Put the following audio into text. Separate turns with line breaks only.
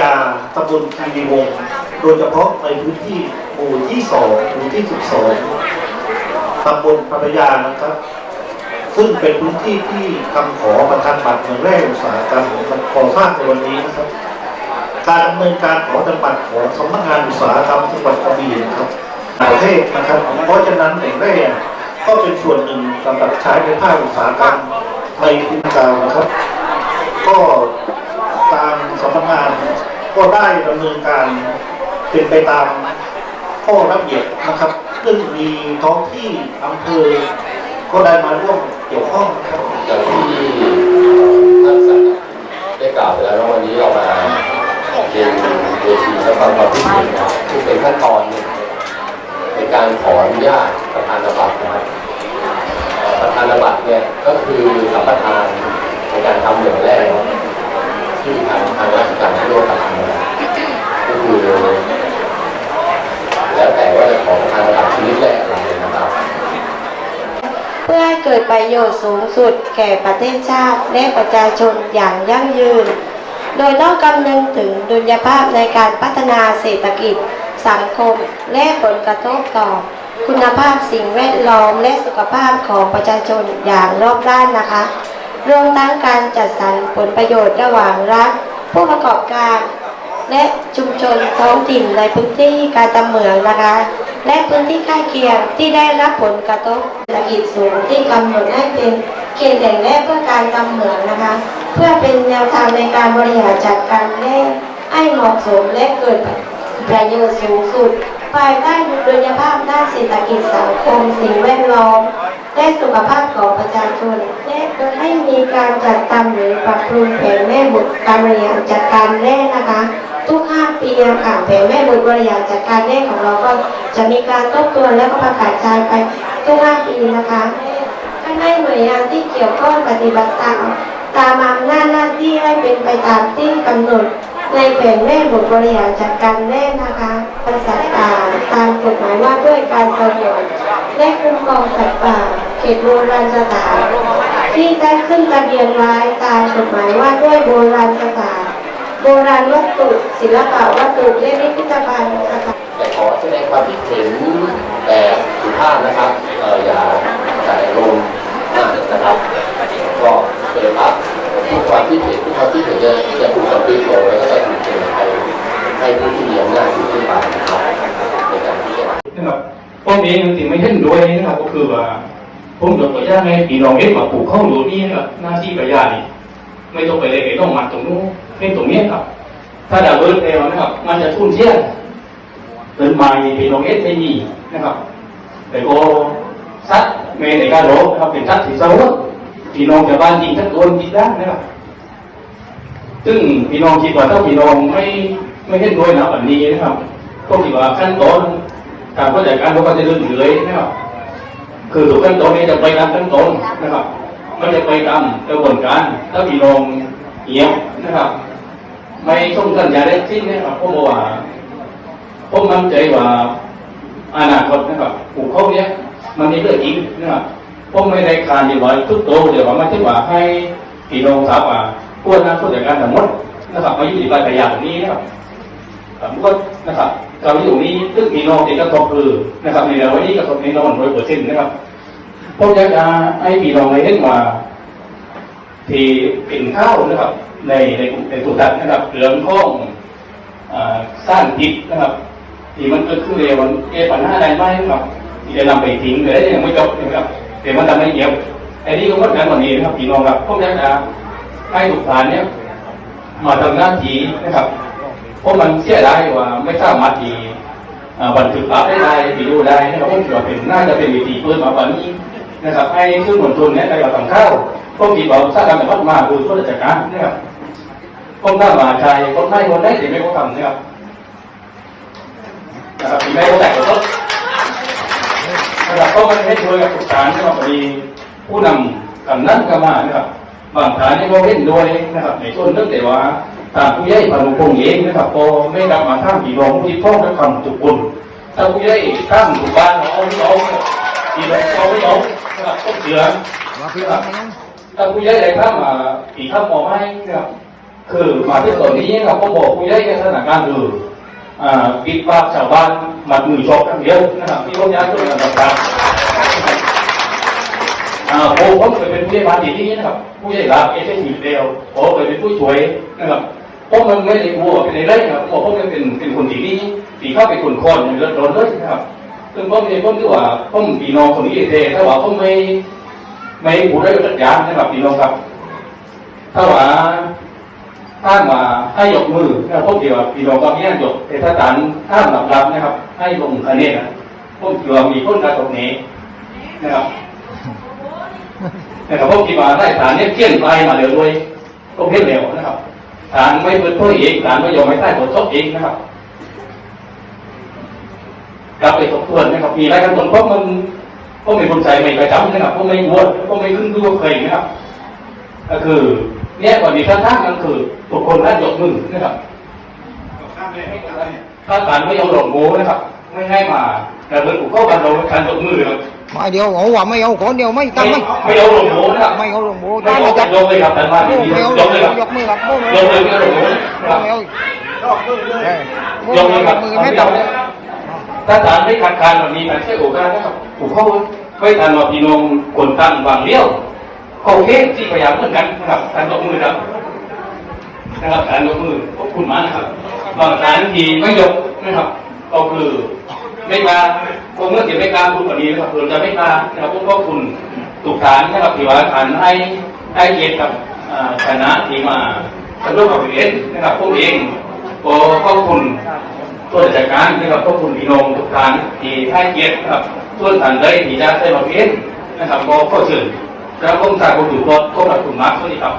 ยาตำบลคีรีวงศ์โดยเฉพาะในพื้นที่หมู่ที่สองหมู่ที่สิบสองตำบลพัทยานะครับ ซึ่งเป็นพื้นที่ที่คำขอประทานบัตรเมืองแร่อุตสาหกรรมมันก่อสร้างในวันนี้นะครับ การดำเนินการขอจำบัตรของสำนักงานอุตสาหกรรมจังหวัดกระบี่นะครับประเทศนะครับ เพราะฉะนั้นแหล่งแร่ก็เป็นส่วนหนึ่งสำหรับใช้ในภาคอุตสาหกรรมในพื้นที่นะครับ ก็ทางสำนักงาน ก็ได้ดำเนินการเป็นไปตามข้อระเบียบนะครับ ซึ่งมีท้องที่อำเภอ ก็ได้มาร่วมเกี่ยวข้องนะครับ
อย่างที่ท่านสัตว์ได้กล่าวไปแล้ววันนี้เรามาเป็นเวทีและฟังความคิดเห็นนะครับซึ่งเป็นขั้นตอนหนึ่งในการขออนุญาตประธานบัตรนะครับประธานบัตรเนี่ยก็คือสัมปทานในการทำเหมืองแรกที่ทางทางราชการที่ร่วมกับทางมาก็คือ แล้วแต่ว่าจะขอประธานบัตรชนิดแรกอะไรนะครับ
เพื่อให้เกิด ประโยชน์สูงสุดแก่ประเทศชาติและประชาชนอย่างยั่งยืน โดยต้องคำนึงถึงดุลยภาพในการพัฒนาเศรษฐกิจ สังคม และผลกระทบต่อ คุณภาพสิ่งแวดล้อมและสุขภาพของประชาชนอย่างรอบด้านนะคะรวมทั้งการจัดสรรผลประโยชน์ระหว่างรัฐ ผู้ประกอบการ และชุมชนท้องถิ่นในพื้นที่การตำเหมืองนะคะ และพื้นที่ใกล้เคียงที่ได้รับผลกระทบเศรษฐกิจสูงที่กำหนดให้เป็นเขตแหล่งแร่เพื่อการตำเหมืองนะคะ เพื่อเป็นแนวทางในการบริหารจัดการแร่ให้เหมาะสมและเกิดประโยชน์สูงสุด ภายใต้ดุลยภาพด้านเศรษฐกิจสังคมสิ่งแวดล้อมและสุขภาพของประชาชนและโดยให้มีการจัดทำหรือปรับปรุงแผนแม่บทการบริหารจัดการแร่นะคะ ทุก5ปีค่ะแผนแม่บทบริหารจัดการแร่ของเราก็จะมีการทบทวนและก็ประกาศใช้ไปทุก5ปีนะคะให้ให้หน่วยงานที่เกี่ยวข้องปฏิบัติตามตามอำนาจหน้าที่ให้เป็นไปตามที่กำหนดในแผนแม่บทบริหารจัดการแร่นะคะสัตว์ป่าตามกฎหมายว่าด้วยการสงวนและคุ้มครองสัตว์ป่าเขตโบราณสถานที่ได้ขึ้นทะเบียนไว้ตามกฎหมายว่าด้วยโบราณสถาน โบราณวัตถุศิลปะวัตถุและพิพิธภัณฑ์นะคะ
แต่ขอแสดงความคิดเห็นแบบสุภาพนะครับเอ่ออย่าใส่ลมณ์มากนะครับก็เป็นว่าทุกความคิดเห็นทุกความคิดเห็นจะจะถูกบันทึกลงแล้วก็จะถูกเสนอไปให้ผู้ที่มีอำนาจอยู่ขึ้นไปนะครับในการพิจารณา
นะครับผมเองจริงไม่เห็นด้วยนะครับก็คือว่าผมยกตัวอย่างให้พี่น้องเอ็มาปลูกข้าวอยู่นี่นะครับหน้าที่ประหยัดนี่ไม่ต้องไปเลยไม่ต้องมาตรงนู้น ไม่ตรงนี้ครับ ถ้าดาวเบิร์ดเอวนะครับ มันจะทุ่นเชี่ยเดินมามีพี่น้องเอ็ไม่มีนะครับแต่ก็ซัดเมในการรบนะครับเป็นซัดสีเสาพี่น้องชาวบ้านจริงทักโดนจิตได้นะครับ ซึ่งพี่น้องคิดว่าถ้าพี่น้องไม่ไม่เห็นด้วยนะวันนี้นะครับ ก็คิดว่าขั้นตอนการเข้าใจการเขาก็จะเดินเลยนะครับ คือถูกขั้นตอนนี้จะไปตามขั้นตอนนะครับ ไม่จะไปตามกระบวนการถ้าพี่น้องเหี่ยวนะครับ ไม่ส่งสัญญาได้สิ้นนะครับผมว่าผมมั่นใจว่าอนาคตนะครับผูกเขาเนี้ยมันมีเรื่องจริงนะครับผมไม่ได้การที่ว่าทุกโตเดี๋ยวว่ามันที่ว่าให้พี่น้องทราบว่าพวกนักผู้จัดการทั้งหมดนะครับมาอยู่ที่ปลายทางตรงนี้นะครับผมก็นะครับเราอยู่นี้ซึ่งมีน้องที่กระทบคือนะครับในวันนี้กระทบในน้องร้อยเปอร์เซ็นต์นะครับผมอยากจะให้พี่น้องในเห็นว่า ที่เป็นข้าวนะครับ ในในในตุดัดนะครับเรื่องของสร้างพิษนะครับ ที่มันเกิดขึ้นเร็วมันแก้ปัญหาได้ไหมนะครับที่จะนำไปทิ้งหรือได้ยังไม่จบนะครับแต่มันทำให้เหี่ยวไอ้นี่ก็เหมือนกันวันนี้นะครับพี่น้องครับผมอยากจะให้ทุกท่านเนี่ยมาทำหน้าที่นะครับเพราะมันเสียได้ว่าไม่สามารถที่บันทึกภาพได้ได้ที่ดูได้นะครับผมถือว่าเป็นน่าจะเป็นวิธีเปิดมาวันนี้ นะครับให้ชื่อมวลชนเนี่ยได้รับฟังข้าวก็คิดว่าสร้างการแบบวัดมาคือผู้ราชการนะครับผมน่ามาใจคนไม่คนได้แต่ไม่คนทำนะครับนะครับที่ไม่คนแต่ก็ต้องนะครับก็มันให้ช่วยกับทุกานนะครับพอดีผู้นำกำนันกำมานะครับบางฐานนี่ก็เห็นด้วยนะครับ ในส่วนเรื่องแต่ว่าทางผู้ใหญ่พานุพงษ์เองนะครับก็ไม่รับมาท่ามผีรองที่พ่อและคำทุกคนถ้าผู้ใหญ่ท่ามถูกบ้านเราเอาไม่เอาผีรองเอาไม่เอา ครับต้องเสือนะครับถ้าผู้ใหญ่ใดท่ามมาผีท่ามมองให้นะครับ คือมาที่ส่วนนี้เราก็บอกผู้ใหญ่ในสถานการณ์คืออ่าปิดปากชาวบ้านมัดมือชกกันเดียวนะครับที่ร่วมย้ายช่วยกันต่างๆอ่าผมผมเคยเป็นผู้ใหญ่บ้านที่นี่นะครับ ผู้ใหญ่รับเอเจนต์เดียวผมเคยเป็นผู้ช่วยนะครับผมมันไม่ได้กลัวเป็นอะไรนะครับผมผมเป็นเป็นคนที่นี่ที่เข้าไปคนคนเดือดร้อนเลยนะครับ ซึ่งผมเองผมที่ว่าผมพี่น้องคนนี้เองถ้าว่าผมไม่ไม่พูได้สักอย่างนะครับพี่น้องครับถ้าว่าถ้ามาให้ยกมือนะครับพวกเดียวพี่น้องก็มียกแต่ถ้าศาลห้ามหลับรับนะครับ ให้ลงคะแนนนะพวกเดียวมีพ้นการตกนี้นะครับนะครับพวกที่มาได้ศาลเนี่ยเกี่ยนไปมาเร็วด้วยก็เพี้ยนเร็วนะครับศาลไม่เปิดเผยเองศาลไม่ยอมไม่ใต้ผลชอบเองนะครับ กลับไปทบทวนนะครับมีรายการตนเพราะมันเพราะมีคนใส่ไม่ประจำนะครับเพราะไม่บวชเพราะไม่ขึ้นดูเคยนะครับ ก็คือเนี่ยวันนี้ท่านท่านก็คือทุกคนท่านยกมือนะครับถ้าการไม่ยอมหลงโง่นะครับ ไม่ให้มาแต่เดินถูกเข้ากันเราการยกมือครับ
มาเดียวเอาว่าไม่เอาคนเดียวไม่
ไม่
ทำไม่
ไม่ยอมหลงโง่นะครับ
ไม่เอาลงโบ
ไม่
ได้
ยอ
มามจับ
ยกเลยครับแต่ว่า
ไม่
ดี
เอา
ยกเลยครับ
ยกมือครับโบ
ยกเลยไม่หลงโง่นะครับ
ไม่เอา
ยกเลยครับ
มือไม่จับ
ถ้าศาลไม่ขัดขานแบบนี้มันใช่โอกาสนะครับถูกเข้าไม่ทันว่าพี่น้องคนตั้งบางเลี้ยวเขาเคที่พยายามเหมือนกันนะครับการยกมือครับนะครับการยกมือขอบคุณมากนะครับบางครั้งที่ไม่ยกนะครับก็คือไม่มาคงเมื่อเสียไม่กล้าพูดกว่านี้นะครับเราจะไม่กล้านะครับผมก็คุณตุกฐานนะครับที่ว่าฐานให้ให้เกียรติกับคณะที่มาทำร่วมกับเอสนะครับผมเองก็ขอบคุณ ตัวราชการนะครับขอบคุณพี่น้องทุกท่านที่ให้เกียรติครับส่วนท่านใดที่จะได้มาเพียนนะครับก็ขอเชิญกระผมทราบผมอยู่ก็ขอบคุณมากสวัสดีครับ